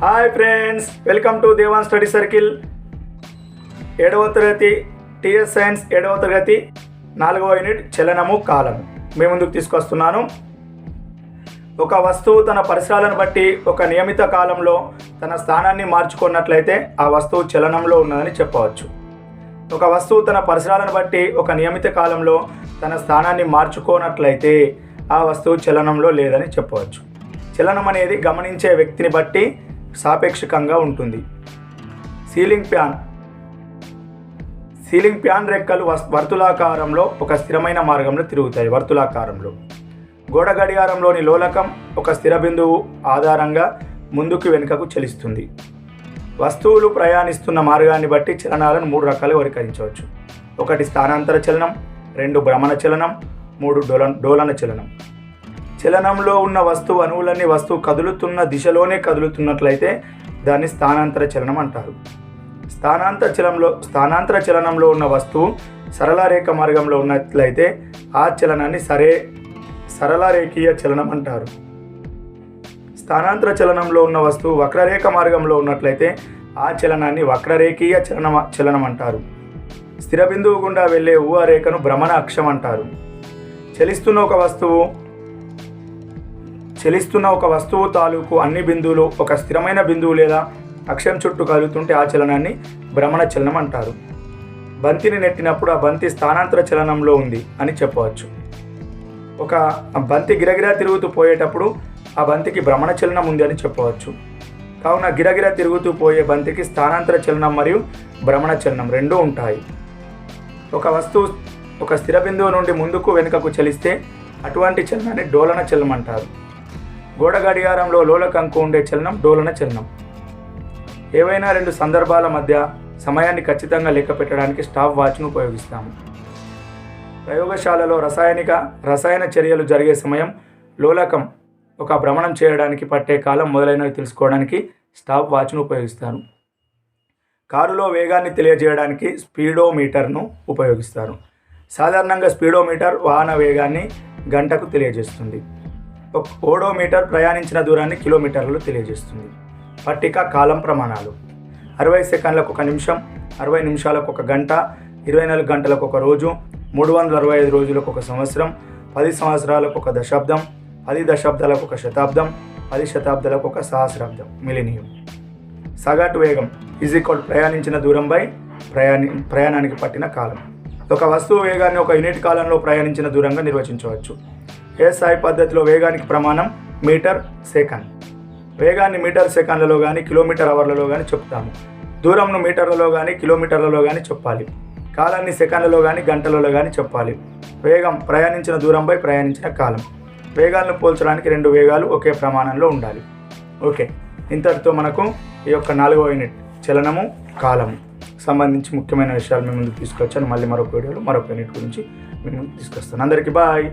Hi friends welcome to Devan study circle ఏడవ తరగతి TS science ఏడవ తరగతి నాలుగవ యూనిట్ చలనము కాలము. మీ ముందుకు తీసుకొస్తున్నాను. ఒక వస్తువు తన పరిసరాలను బట్టి ఒక నియమిత కాలంలో తన స్థానాన్ని మార్చుకున్నట్లయితే ఆ వస్తువు చలనంలో ఉన్నదని చెప్పవచ్చు. ఒక వస్తువు తన పరిసరాలను బట్టి ఒక నియమిత కాలంలో తన స్థానాన్ని మార్చుకోనట్లయితే ఆ వస్తువు చలనంలో లేదని చెప్పవచ్చు. చలనం అనేది గమనించే వ్యక్తిని బట్టి సాపేక్షకంగా ఉంటుంది. సీలింగ్ ఫ్యాన్ సీలింగ్ ఫ్యాన్ రెక్కలు వర్తులాకారంలో ఒక స్థిరమైన మార్గంలో తిరుగుతాయి. వర్తులాకారంలో. గోడ గడియారంలోని లోలకం ఒక స్థిర బిందువు ఆధారంగా ముందుకు వెనుకకు చలిస్తుంది. వస్తువులు ప్రయాణిస్తున్న మార్గాన్ని బట్టి చలనాలను మూడు రకాలు వర్గీకరించవచ్చు. ఒకటి స్థానాంతర చలనం రెండు భ్రమణ చలనం మూడు డోలన డోలన చలనం. చలనంలో ఉన్న వస్తువు అణువులన్నీ వస్తువు కదులుతున్న దిశలోనే కదులుతున్నట్లయితే దాన్ని స్థానాంతర చలనం అంటారు. స్థానాంతర చలనంలో స్థానాంతర చలనంలో ఉన్న వస్తువు సరళ రేఖ మార్గంలో ఉన్నట్లయితే ఆ చలనాన్ని సరే సరళ రేఖీయ చలనం అంటారు. స్థానాంతర చలనంలో ఉన్న వస్తువు వక్రరేఖ మార్గంలో ఉన్నట్లయితే ఆ చలనాన్ని వక్రరేఖీయ చలన చలనం అంటారు. స్థిర బిందువు గుండా వెళ్ళే ఊహ రేఖను భ్రమణ అక్షం అంటారు. చలిస్తున్న ఒక వస్తువు చలిస్తున్న ఒక వస్తువు తాలూకు అన్ని బిందువులు ఒక స్థిరమైన బిందువు లేదా అక్షం చుట్టూ కదులుతుంటే ఆ చలనాన్ని భ్రమణ చలనం అంటారు. బంతిని నెట్టినప్పుడు ఆ బంతి స్థానాంతర చలనంలో ఉంది అని చెప్పవచ్చు. ఒక బంతి గిరగిరా తిరుగుతూ పోయేటప్పుడు ఆ బంతికి భ్రమణ చలనం ఉంది అని చెప్పవచ్చు. కావున గిరగిరా తిరుగుతూ పోయే బంతికి స్థానాంతర చలనం మరియు భ్రమణ చలనం రెండూ ఉంటాయి. ఒక వస్తువు ఒక స్థిర బిందువు నుండి ముందుకు వెనుకకు చలిస్తే అటువంటి చలనాన్ని డోలన చలనం అంటారు. గోడ గడియారంలో లోలకంకు ఉండే చలనం డోలన చలనం. ఏవైనా రెండు సందర్భాల మధ్య సమయాన్ని ఖచ్చితంగా లెక్క పెట్టడానికి స్టాప్ వాచ్ను ఉపయోగిస్తాము. ప్రయోగశాలలో రసాయనిక రసాయన చర్యలు జరిగే సమయం లోలకం ఒక భ్రమణం చేయడానికి పట్టే కాలం మొదలైనవి తెలుసుకోవడానికి స్టాప్ వాచ్ను ఉపయోగిస్తారు. కారులో వేగాన్ని తెలియజేయడానికి స్పీడోమీటర్ను ఉపయోగిస్తారు. సాధారణంగా స్పీడోమీటర్ వాహన వేగాన్ని గంటకు తెలియజేస్తుంది. ఓడోమీటర్ ప్రయాణించిన దూరాన్ని కిలోమీటర్లలో తెలియజేస్తుంది. పట్టిక కాలం ప్రమాణాలు. అరవై సెకండ్లకు ఒక నిమిషం అరవై నిమిషాలకు ఒక గంట ఇరవై నాలుగు గంటలకు ఒక రోజు మూడు వందల అరవై ఐదు రోజులకు ఒక సంవత్సరం పది సంవత్సరాలకు ఒక దశాబ్దం పది దశాబ్దాలకు ఒక శతాబ్దం పది శతాబ్దాలకు ఒక సహస్రాబ్దం మిలినియం. సగటు వేగం ఈజ్ ఈక్వల్ ప్రయాణించిన దూరంపై ప్రయాణి ప్రయాణానికి పట్టిన కాలం. ఒక వస్తువు వేగాన్ని ఒక యూనిట్ కాలంలో ప్రయాణించిన దూరంగా నిర్వచించవచ్చు. ఏఎస్ఐ పద్ధతిలో వేగానికి ప్రమాణం మీటర్ సెకండ్. వేగాన్ని మీటర్ సెకండ్లలో కానీ కిలోమీటర్ అవర్లలో కానీ చెప్తాము. దూరంను మీటర్లలో కానీ కిలోమీటర్లలో కానీ చెప్పాలి. కాలాన్ని సెకండ్లలో కానీ గంటలలో కానీ చెప్పాలి. వేగం ప్రయాణించిన దూరంపై ప్రయాణించిన కాలం. వేగాలను పోల్చడానికి రెండు వేగాలు ఒకే ప్రమాణంలో ఉండాలి. ఓకే. ఇంతటితో మనకు ఈ యొక్క నాలుగవ యూనిట్ చలనము కాలము. సంబంధించి ముఖ్యమైన విషయాలు మీ ముందుకు తీసుకొచ్చాను. మళ్ళీ మరొక వీడియోలో మరొక యూనిట్ గురించి మీ తీసుకొస్తాను. అందరికీ బాయ్.